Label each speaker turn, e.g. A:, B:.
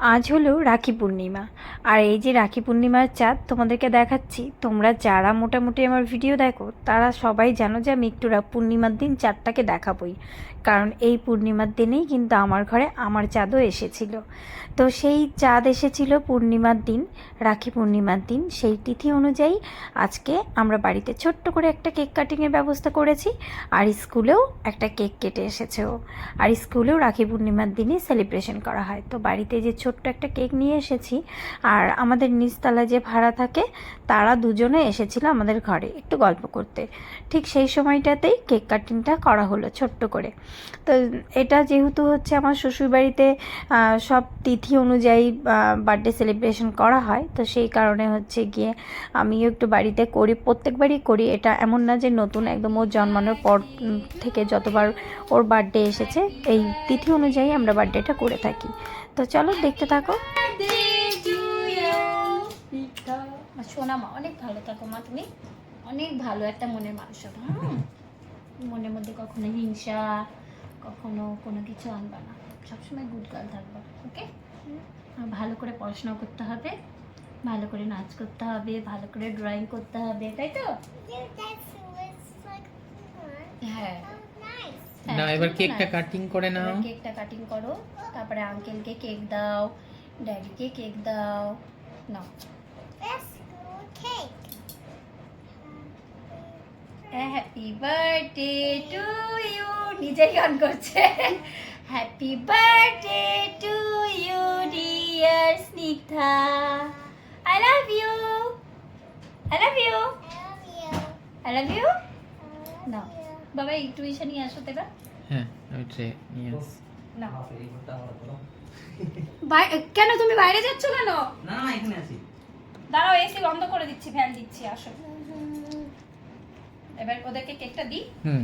A: আজ হলো রাখি পূর্ণিমা। আর এই যে রাখি পূর্ণিমার চাঁদ তোমাদেরকে দেখাচ্ছি, তোমরা যারা মোটামুটি আমার ভিডিও দেখো, তারা সবাই জানো যে আমি একটু পূর্ণিমার দিন চাঁদটাকে দেখাবই। কারণ এই পূর্ণিমার দিনেই কিন্তু আমার ঘরে আমার চাঁদও এসেছিল। তো সেই চাঁদ এসেছিল পূর্ণিমার দিন, রাখি পূর্ণিমার দিন। সেই তিথি অনুযায়ী আজকে আমরা বাড়িতে ছোট্ট করে একটা কেক কাটিংয়ের ব্যবস্থা করেছি, আর স্কুলেও একটা কেক কেটে এসেছে আর স্কুলেও রাখি পূর্ণিমার দিনে সেলিব্রেশন করা হয়। তো বাড়িতে যে ছোট্ট একটা কেক নিয়ে এসেছি। আর আমাদের নিচতলা যে ভাড়া থাকে, তারা দুজনে এসেছিল আমাদের ঘরে একটু গল্প করতে। ঠিক সেই সময়টাতেই কেক কাটিংটা করা হলো ছোট্ট করে। তো এটা যেহেতু হচ্ছে আমার শ্বশুরবাড়িতে সব তিথি অনুযায়ী বার্থডে সেলিব্রেশন করা হয়, তো সেই কারণে হচ্ছে গিয়ে আমিও একটু বাড়িতে করি, প্রত্যেকবারই করি। এটা এমন না যে নতুন একদম ওর জন্মানোর পর থেকে যতবার ওর বার্থডে এসেছে, এই তিথি অনুযায়ী আমরা বার্থডেটা করে থাকি। তো চলো দেখতে থাকো। সোনা মা অনেক ভালো থাকো মা তুমি। অনেক ভালো একটা মনের মানুষ হুম? মনের মধ্যে কখনো হিংসা কখনো কোনো কিছু আনবা না। সবসময় গুড গার্ল থাকবা ওকে ভালো করে পড়াশোনা করতে হবে ভালো করে নাচ করতে হবে ভালো করে ড্রয়িং করতে হবে তাই তো? হ্যাঁ। হ্যাঁ,
B: না এবার কেকটা। কাটিং করে নাও।
A: কেকটা কাটিং করো তারপরে আঙ্কেলকে কেক দাও ড্যাডিকে কেক দাও নাও। হ্যাপি বার্থডে টু ইউ নিজেই গান করছে। Happy birthday to you dear Snigdha I love you I love you I love you নাও বাবা একটু এসে নিয়ে আসো তো
B: হ্যাঁ আমি ট্রে নিয়ে আসছি
A: না। কেন তুমি বাইরে যাচ্ছ কেন?
C: না না এখানে আছি।
A: দাঁড়াও এসি বন্ধ করে দিচ্ছি ফ্যান দিচ্ছি আসো। এবার ওদেরকে কেকটা দিই।
B: হুম।